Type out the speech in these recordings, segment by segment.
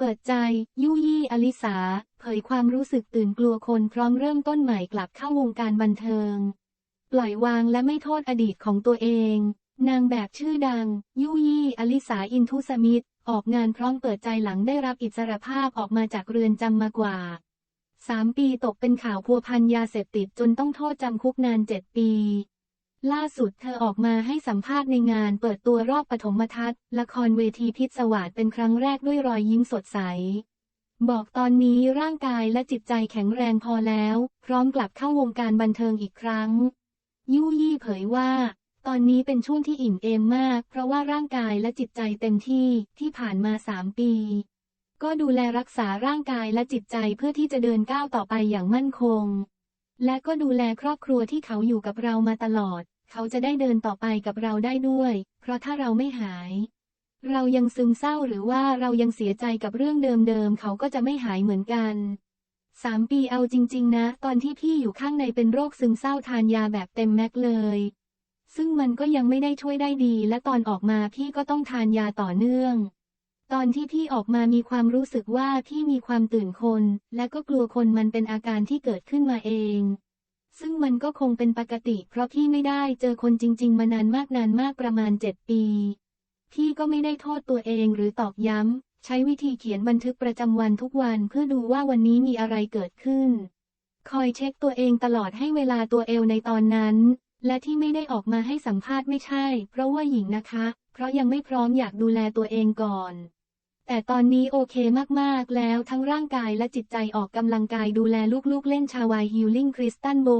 เปิดใจ ยุยี่อลิสา เผยความรู้สึกตื่นกลัวคนพร้อมเริ่มต้นใหม่กลับเข้าวงการบันเทิง ปล่อยวางและไม่โทษอดีตของตัวเอง นางแบบชื่อดัง ยุยี่อลิสาอินทุสมิธออกงานพร้อมเปิดใจหลังได้รับอิสรภาพออกมาจากเรือนจำมากว่าสามปีตกเป็นข่าวพัวพันยาเสพติดจนต้องโทษจำคุกนานเจ็ดปี ล่าสุดเธอออกมาให้สัมภาษณ์ในงานเปิดตัวรอบปฐมทัศน์ละครเวทีพิษสวัสเป็นครั้งแรกด้วยรอยยิ้มสดใส บอกตอนนี้ร่างกายและจิตใจแข็งแรงพอแล้ว พร้อมกลับเข้าวงการบันเทิงอีกครั้ง ยู่ยี่เผยว่า ตอนนี้เป็นช่วงที่อิ่มเอมมาก เพราะว่าร่างกายและจิตใจเต็มที่ที่ผ่านมาสามปี ก็ดูแลรักษาร่างกายและจิตใจเพื่อที่จะเดินก้าวต่อไปอย่างมั่นคง และก็ดูแลครอบครัวที่เขาอยู่กับเรามาตลอด เขาจะได้เดินต่อไปกับเราได้ด้วย เพราะถ้าเราไม่หาย เรายังซึมเศร้าหรือว่าเรายังเสียใจกับเรื่องเดิมๆ เขาก็จะไม่หายเหมือนกันสามปีเอาจริง ๆ นะ ตอนที่พี่อยู่ข้างในเป็นโรคซึมเศร้าทานยาแบบเต็มแม็กเลย ซึ่งมันก็ยังไม่ได้ช่วยได้ดี และตอนออกมาพี่ก็ต้องทานยาต่อเนื่อง ตอนที่พี่ออกมามีความรู้สึกว่าพี่มีความตื่นคน และก็กลัวคนมันเป็นอาการที่เกิดขึ้นมาเอง ซึ่งมันก็คงเป็นปกติ เพราะพี่ไม่ได้เจอคนจริง ๆ มานานมากนานมากประมาณเจ็ดปี พี่ก็ไม่ได้โทษตัวเองหรือตอกย้ำ ใช้วิธีเขียนบันทึกประจำวันทุกวันเพื่อดูว่าวันนี้มีอะไรเกิดขึ้น คอยเช็คตัวเองตลอดให้เวลาตัวเอลในตอนนั้น และที่ไม่ได้ออกมาให้สัมภาษณ์ไม่ใช่ เพราะว่าหญิงนะคะ เพราะยังไม่พร้อมอยากดูแลตัวเองก่อน แต่ตอนนี้โอเคมาก ๆ แล้วทั้งร่างกายและจิตใจออกกำลังกายดูแลลูก ๆ เล่นชาวายฮิลลิ่งคริสตันโบ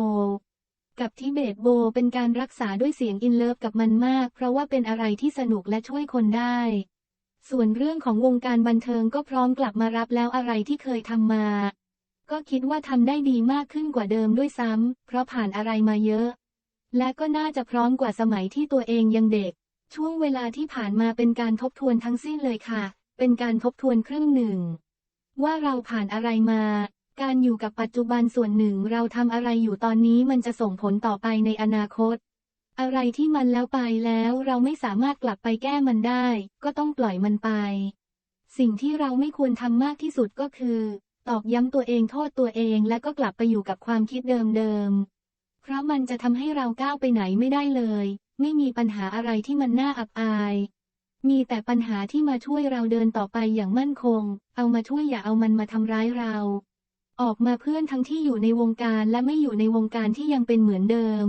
กับทิเบตโบเป็นการรักษาด้วยเสียงอินเลิฟกับมันมาก เพราะว่าเป็นอะไรที่สนุกและช่วยคนได้ ส่วนเรื่องของวงการบันเทิงก็พร้อมกลับมารับแล้วอะไรที่เคยทำมา ก็คิดว่าทำได้ดีมากขึ้นกว่าเดิมด้วยซ้ำเพราะผ่านอะไรมาเยอะ และก็น่าจะพร้อมกว่าสมัยที่ตัวเองยังเด็ก ช่วงเวลาที่ผ่านมาเป็นการทบทวนทั้งสิ้นเลยค่ะ เป็นการทบทวนครึ่งหนึ่ง ว่าเราผ่านอะไรมา การอยู่กับปัจจุบันส่วนหนึ่งเราทำอะไรอยู่ตอนนี้มันจะส่งผลต่อไปในอนาคต อะไรที่มันแล้วไปแล้วเราไม่สามารถกลับไปแก้มันได้ ก็ต้องปล่อยมันไป สิ่งที่เราไม่ควรทำมากที่สุดก็คือ ตอกย้ำตัวเองโทษตัวเองและก็กลับไปอยู่กับความคิดเดิมๆ เพราะมันจะทำให้เราก้าวไปไหนไม่ได้เลย ไม่มีปัญหาอะไรที่มันน่าอับอาย มีแต่ปัญหาที่มาช่วยเราเดินต่อไปอย่างมั่นคง เอามาช่วยอย่าเอามันมาทำร้ายเรา ออกมาเพื่อนทั้งที่อยู่ในวงการและไม่อยู่ในวงการที่ยังเป็นเหมือนเดิม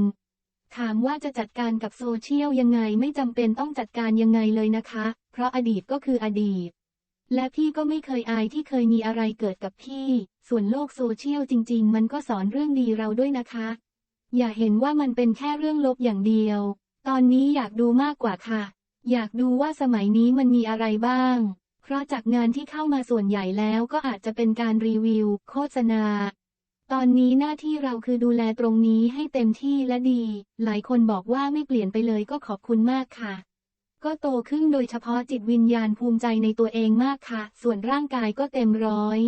ถามว่าจะจัดการกับโซเชียลยังไงไม่จำเป็นต้องจัดการยังไงเลยนะคะ เพราะอดีตก็คืออดีต และพี่ก็ไม่เคยอายที่เคยมีอะไรเกิดกับพี่ ส่วนโลกโซเชียลจริง ๆ มันก็สอนเรื่องดีเราด้วยนะคะ อย่าเห็นว่ามันเป็นแค่เรื่องลบอย่างเดียว ตอนนี้อยากดูมากกว่าค่ะ อยากดูว่าสมัยนี้มันมีอะไรบ้าง เพราะจากงานที่เข้ามาส่วนใหญ่แล้วก็อาจจะเป็นการรีวิว โฆษณา ตอนนี้หน้าที่เราคือดูแลตรงนี้ให้เต็มที่และดี หลายคนบอกว่าไม่เปลี่ยนไปเลยก็ขอบคุณมากค่ะ ก็โตขึ้นโดยเฉพาะจิตวิญญาณภูมิใจในตัวเองมากค่ะ ส่วนร่างกายก็เต็มร้อย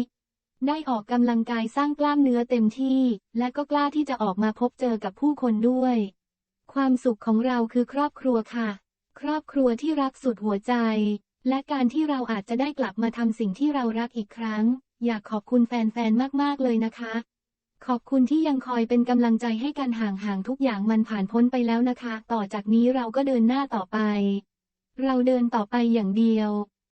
ได้ออกกำลังกายสร้างกล้ามเนื้อเต็มที่ และก็กล้าที่จะออกมาพบเจอกับผู้คนด้วย ความสุขของเราคือครอบครัวค่ะ ครอบครัวที่รักสุดหัวใจ และการที่เราอาจจะได้กลับมาทำสิ่งที่เรารักอีกครั้ง อยากขอบคุณแฟนๆ มากๆ เลยนะคะ ขอบคุณที่ยังคอยเป็นกำลังใจให้กันห่างๆ ทุกอย่างมันผ่านพ้นไปแล้วนะคะ ต่อจากนี้เราก็เดินหน้าต่อไป เราเดินต่อไปอย่างเดียว